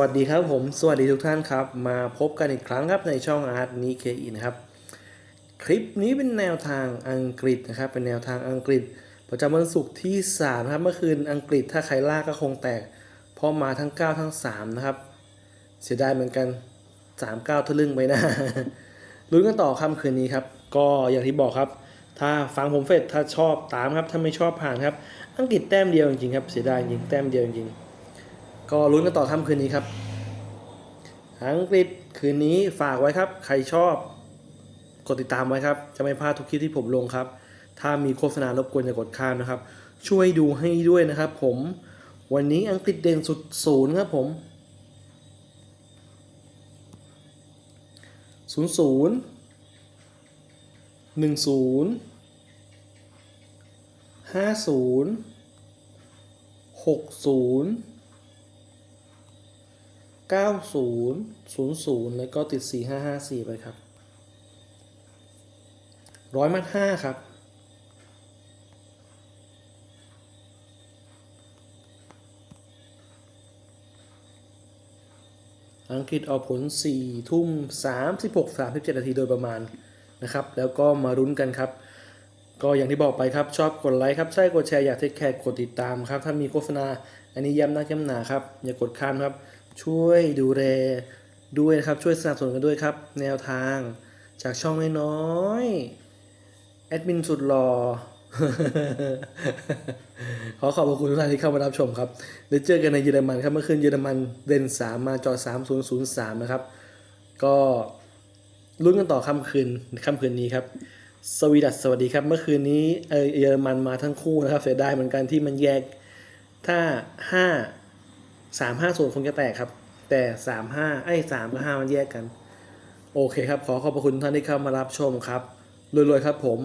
วัสดีครับผม สวัสดีทุกท่านครับ มาพบกันอีกครั้งครับในช่องอาร์ตนี้เคอินครับ คลิปนี้เป็นแนวทางอังกฤษนะครับ เป็นแนวทางอังกฤษ ประจำวันศุกร์ที่ 3 ครับ เมื่อคืนอังกฤษถ้าใครล่ากก็คงแตก เพราะมาทั้ง 9 ทั้ง 3 นะครับ เสียดายเหมือนกัน 3 9ทะลึ่งไปนะลุ้นกันต่อค่ำคืนนี้ครับ ก็อย่างที่บอกครับ ถ้าฟังผมเสร็จถ้าชอบตามครับ ถ้าไม่ชอบผ่านครับ อังกฤษแต้มเดียวจริงๆครับ เสียดายจริงแต้มเดียวจริงๆ ก็ลุ้นกันต่อค่ำคืนนี้ครับอังกฤษคืนนี้ฝากไว้ครับ ใครชอบกดติดตามไว้ครับ จะไม่พลาดทุกคลิปที่ผมลงครับ ถ้ามีโฆษณารบกวนอย่ากดข้ามนะครับ ช่วยดูให้ด้วยนะครับ ผมวันนี้อังกฤษเด่นสุดศูนย์ครับผมศูนย์ศูนย์หนึ่งศูนย์ห้าศูนย์หกศูนย์ เก้าศูนย์ศูนย์แล้วก็ติดสี่ห้าห้าสี่ไปครับร้อยมัดห้าครับ อังกฤษออกผล 4 ทุ่ม 36 37 นาทีโดยประมาณนะครับ แล้วก็มารุ้นกันครับ ก็อย่างที่บอกไปครับ ชอบกดไลค์ครับ ใช่กดแชร์อยากเทคแคร์กดติดตามครับ ถ้ามีโฆษณา อันนี้ย้ำหน้าย้ำหนาครับ อย่ากดข้ามครับ ช่วยดูแลด้วยนะครับช่วยสนับสนุนกันด้วยครับ แนวทางจากช่องน้อยๆแอดมินสุดหล่อขอขอบพระคุณทุกท่านที่เข้ามารับชมครับเดี๋ยวเจอกันในเยอรมันครับเมื่อคืนเยอรมันเด่น3มมาจอ3003นย์ศูนย์สามนะครับ ก็ลุ้นกันต่อค่ำคืนค่ำคืนนี้ครับ สวีดัสสวัสดีครับ เมื่อคืนนี้เออเยอรมันมาทั้งคู่นะครับ เสียดายเหมือนกันที่มันแยกถ้าห้า สามห้าศูนย์คงจะแตกครับ แต่สามห้าไอ้สามกับห้ามันแยกกัน โอเคครับ ขอขอบพระคุณท่านที่เข้ามารับชมครับรวยๆครับผม